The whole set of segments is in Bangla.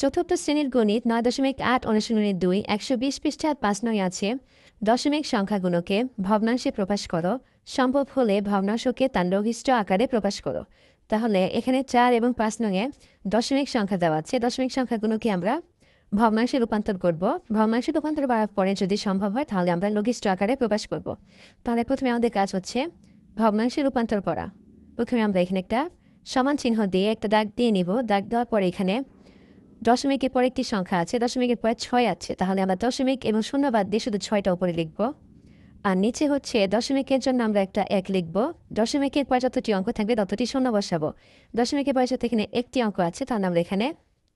চতুর্থ শ্রেণির গণিত নয় দশমিক আট অনুশীলনী দুই, একশো বিশ পৃষ্ঠার পাঁচ নয় আছে। দশমিক সংখ্যাগুলোকে ভগ্নাংশে প্রকাশ করো। সম্ভব হলে ভগ্নাংশকে তার লঘিষ্ঠ আকারে প্রকাশ করো। তাহলে এখানে চার এবং পাঁচ নয়ে দশমিক সংখ্যা দেওয়া আছে। দশমিক সংখ্যাগুলোকে আমরা ভগ্নাংশে রূপান্তর করব। ভগ্নাংশে রূপান্তর করার পরে যদি সম্ভব হয়, তাহলে আমরা লঘিষ্ঠ আকারে প্রকাশ করব। তাহলে প্রথমে আমাদের কাজ হচ্ছে ভগ্নাংশে রূপান্তর করা। প্রথমে আমরা এখানে একটা সমান চিহ্ন দিয়ে একটা দাগ দিয়ে নিব। দাগ দেওয়ার পরে এখানে দশমিকের পরে একটি সংখ্যা আছে, দশমিকের পরে ছয় আছে। তাহলে আমরা দশমিক এবং শূন্য বাদ দিয়ে শুধু ছয়টা উপরে লিখব। আর নিচে হচ্ছে দশমিকের জন্য আমরা একটা এক লিখব। দশমিকের পরে যতটি অঙ্ক থাকবে ততটি শূন্য বসাবো। দশমিকের পরে যত এখানে একটি অঙ্ক আছে, তাহলে আমরা এখানে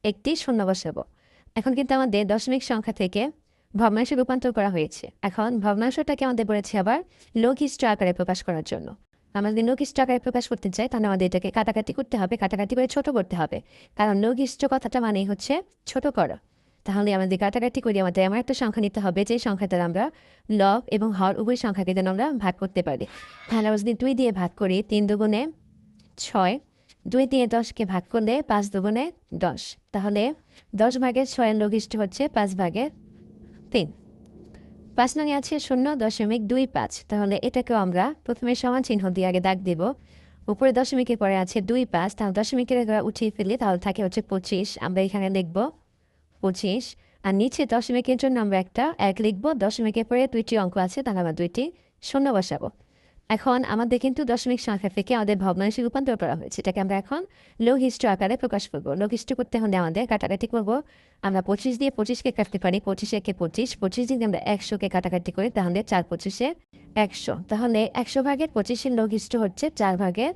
একটি শূন্য বসাবো। এখন কিন্তু আমাদের দশমিক সংখ্যা থেকে ভগ্নাংশে রূপান্তর করা হয়েছে। এখন ভগ্নাংশটাকে আমাদের বলেছে আবার লঘিষ্ঠ আকারে প্রকাশ করার জন্য। আমরা যদি লঘিষ্ঠ আকারে প্রকাশ করতে চাই তাহলে আমাদের এটাকে কাটাকাটি করতে হবে, কাটাকাটি করে ছোট করতে হবে। কারণ লঘিষ্ঠ কথাটা মানেই হচ্ছে ছোট করা। তাহলে আমাদের কাটাকাটি করে আমাদের এমন একটা সংখ্যা নিতে হবে, যে সংখ্যাটা আমরা লব এবং হর উভয় সংখ্যাকে যেন আমরা ভাগ করতে পারি। তাহলে আমরা যদি দুই দিয়ে ভাগ করি, তিন দুগুণে ছয়, দুই দিয়ে দশকে ভাগ করলে পাঁচ দুগুণে দশ। তাহলে দশ ভাগের ছয়ের লঘিষ্ঠ হচ্ছে পাঁচ ভাগের তিন। পাঁচ নং আছে শূন্য দশমিক দুই পাঁচ। তাহলে এটাকেও আমরা প্রথমে সমান চিহ্ন দিয়ে আগে দাগ দেব। উপরে দশমিকের পরে আছে দুই পাঁচ, তাহলে দশমিকের উঠিয়ে ফেলি তাহলে থাকে হচ্ছে পঁচিশ। আমরা এখানে লিখব পঁচিশ। আর নিচে দশমিকের জন্য আমরা একটা এক লিখব, দশমিকের পরে দুইটি অঙ্ক আছে, তাহলে আমরা দুইটি শূন্য বসাবো। এখন আমাদের কিন্তু দশমিক সংখ্যা থেকে আমাদের ভগ্নাংশে রূপান্তর করা হয়েছে। এটাকে আমরা এখন লঘিষ্ঠ আকারে প্রকাশ করব। লঘিষ্ঠ করতে হলে আমাদের কাটাকাটি করব। আমরা পঁচিশ দিয়ে পঁচিশকে কাটতে পারি। পঁচিশে একে পঁচিশ। পঁচিশ দিন আমরা একশোকে কাটাকাটি করি, তাহলে চার পঁচিশে একশো। তাহলে একশো ভাগের পঁচিশের লঘিষ্ঠ হচ্ছে চার ভাগের